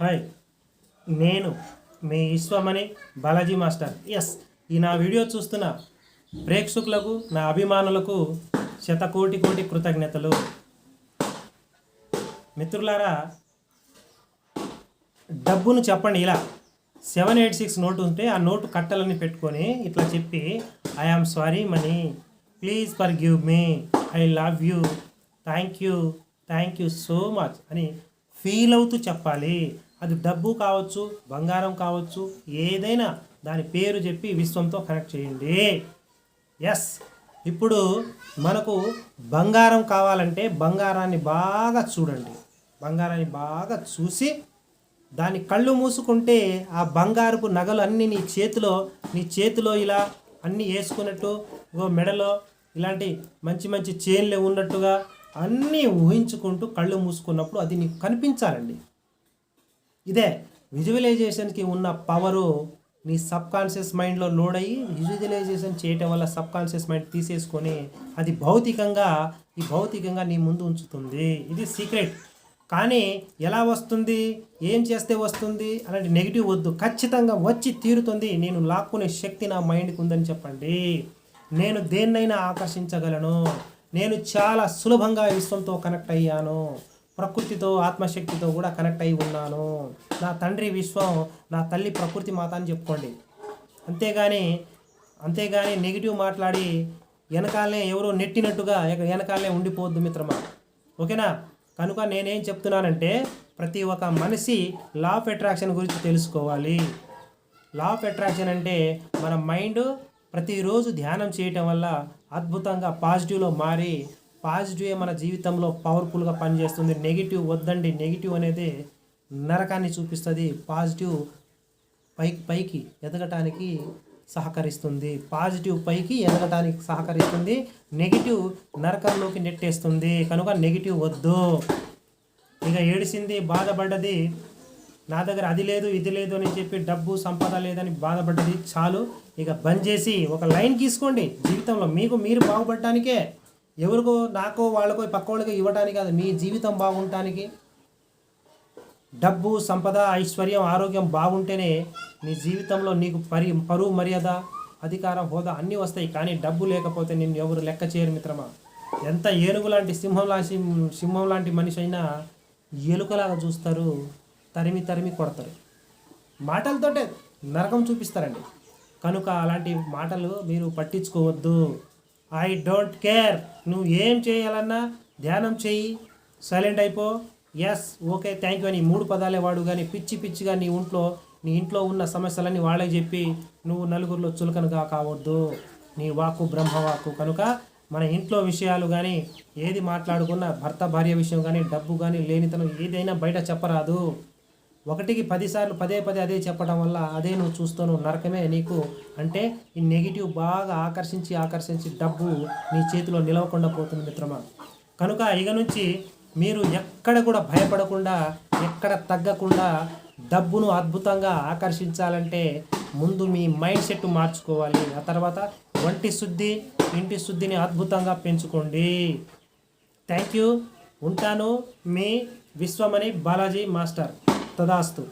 Hi నేను మీ Vishwamani Balaji master. Yes ఈ నా వీడియో చూస్తున్న ప్రేక్షకులకు నా అభిమానులకు శతకోటి కోటి కృతజ్ఞతలు. మిత్రులారా డబ్బును చెప్పండి ఇలా. సెవెన్ ఎయిట్ సిక్స్ నోటు ఉంటే ఆ నోటు కట్టలని పెట్టుకొని ఇట్లా చెప్పి I am sorry money please for give me I love you thank you thank you so much అని ఫీల్ అవుతూ చెప్పాలి. అది డబ్బు కావచ్చు బంగారం కావచ్చు ఏదైనా దాని పేరు చెప్పి విశ్వంతో కనెక్ట్ చేయండి. ఎస్ ఇప్పుడు మనకు బంగారం కావాలంటే బంగారాన్ని బాగా చూడండి. బంగారాన్ని బాగా చూసి దాని కళ్ళు మూసుకుంటే ఆ బంగారపు నగలు అన్నీ నీ చేతిలో నీ చేతిలో ఇలా అన్నీ వేసుకున్నట్టు ఓ మెడలో ఇలాంటి మంచి మంచి చైన్లు ఉన్నట్టుగా అన్నీ ఊహించుకుంటూ కళ్ళు మూసుకున్నప్పుడు అది నీకు కనిపించాలండి. ఇదే విజువలైజేషన్కి ఉన్న పవరు నీ సబ్ కాన్షియస్ మైండ్లో లోడ్ అయ్యి విజువలైజేషన్ చేయటం వల్ల సబ్ కాన్షియస్ మైండ్ తీసేసుకొని అది భౌతికంగా ఈ భౌతికంగా నీ ముందు ఉంచుతుంది. ఇది సీక్రెట్. కానీ ఎలా వస్తుంది? ఏం చేస్తే వస్తుంది? అలాంటి నెగిటివ్ వద్దు. ఖచ్చితంగా వచ్చి తీరుతుంది. నేను లాక్కునే శక్తి నా మైండ్కి ఉందని చెప్పండి. నేను దేన్నైనా ఆకర్షించగలను. నేను చాలా సులభంగా విశ్వంతో కనెక్ట్ అయ్యాను. ప్రకృతితో ఆత్మశక్తితో కూడా కనెక్ట్ అయి ఉన్నాను. నా తండ్రి విశ్వం నా తల్లి ప్రకృతి మాత అని చెప్పుకోండి. అంతేగాని అంతేగాని నెగిటివ్ మాట్లాడి వెనకాలనే ఎవరో నెట్టినట్టుగా వెనకాలనే ఉండిపోవద్దు మిత్రమా. ఓకేనా? కనుక నేనేం చెప్తున్నానంటే ప్రతి ఒక్క మనిషి లా ఆఫ్ అట్రాక్షన్ గురించి తెలుసుకోవాలి. లా ఆఫ్ అట్రాక్షన్ అంటే మన మైండ్ ప్రతిరోజు ధ్యానం చేయటం వల్ల అద్భుతంగా పాజిటివ్లో మారి పాజిటివ్ మన జీవితంలో పవర్ఫుల్గా పనిచేస్తుంది. నెగిటివ్ వద్దండి. నెగిటివ్ అనేది నరకాన్ని చూపిస్తుంది. పాజిటివ్ పైకి పైకి ఎదగటానికి సహకరిస్తుంది. పాజిటివ్ పైకి ఎదగటానికి సహకరిస్తుంది. నెగిటివ్ నరకంలోకి నెట్టేస్తుంది. కనుక నెగిటివ్ వద్దు. ఇక ఏడిసింది బాధపడ్డది నా దగ్గర అది లేదు ఇది లేదు అని చెప్పి డబ్బు సంపద లేదని బాధపడ్డది చాలు. ఇక బంద్ చేసి ఒక లైన్ గీసుకోండి. జీవితంలో మీకు మీరు బాగుపడటానికే ఎవరికో నాకో వాళ్ళకో పక్క ఇవ్వటానికి కాదు మీ జీవితం బాగుండటానికి డబ్బు సంపద ఐశ్వర్యం ఆరోగ్యం బాగుంటేనే నీ జీవితంలో నీకు పరి పరువు మర్యాద అధికారం హోదా అన్నీ వస్తాయి. కానీ డబ్బు లేకపోతే నిన్ను ఎవరు లెక్క చేయరు మిత్రమా? ఎంత ఏనుగు లాంటి సింహం లాంటి సింహం లాంటి మనిషి అయినా ఎలుకలాగా చూస్తారు తరిమి తరిమి కొడతారు. మాటలతోటే నరకం చూపిస్తారండి. కనుక అలాంటి మాటలు మీరు పట్టించుకోవద్దు. ఐ డోంట్ కేర్ నువ్వు ఏం చేయాలన్నా ధ్యానం చెయ్యి సైలెంట్ అయిపో. ఎస్ ఓకే థ్యాంక్ యూ అని మూడు పదాలే వాడు కానీ పిచ్చి పిచ్చిగా నీ ఇంట్లో నీ ఇంట్లో ఉన్న సమస్యలన్నీ వాళ్ళకి చెప్పి నువ్వు నలుగురిలో చులకనగా కావద్దు. నీ వాక్కు బ్రహ్మవాక్కు కనుక మన ఇంట్లో విషయాలు కానీ ఏది మాట్లాడుకున్నా భర్త భార్య విషయం కానీ డబ్బు కానీ లేనితనం ఏదైనా బయట చెప్పరాదు. ఒకటికి పదిసార్లు పదే పదే అదే చెప్పడం వల్ల అదే నువ్వు చూస్తాను నరకమే నీకు అంటే ఈ నెగిటివ్ బాగా ఆకర్షించి ఆకర్షించి డబ్బు నీ చేతిలో నిలవకుండా పోతుంది మిత్రమా. కనుక ఇక నుంచి మీరు ఎక్కడ కూడా భయపడకుండా ఎక్కడ తగ్గకుండా డబ్బును అద్భుతంగా ఆకర్షించాలంటే ముందు మీ మైండ్ సెట్ మార్చుకోవాలి. ఆ తర్వాత వంటి శుద్ధి ఇంటి శుద్ధిని అద్భుతంగా పెంచుకోండి. Thank you. ఉంటాను మీ విశ్వమణి బాలాజీ మాస్టర్. తదాస్తు.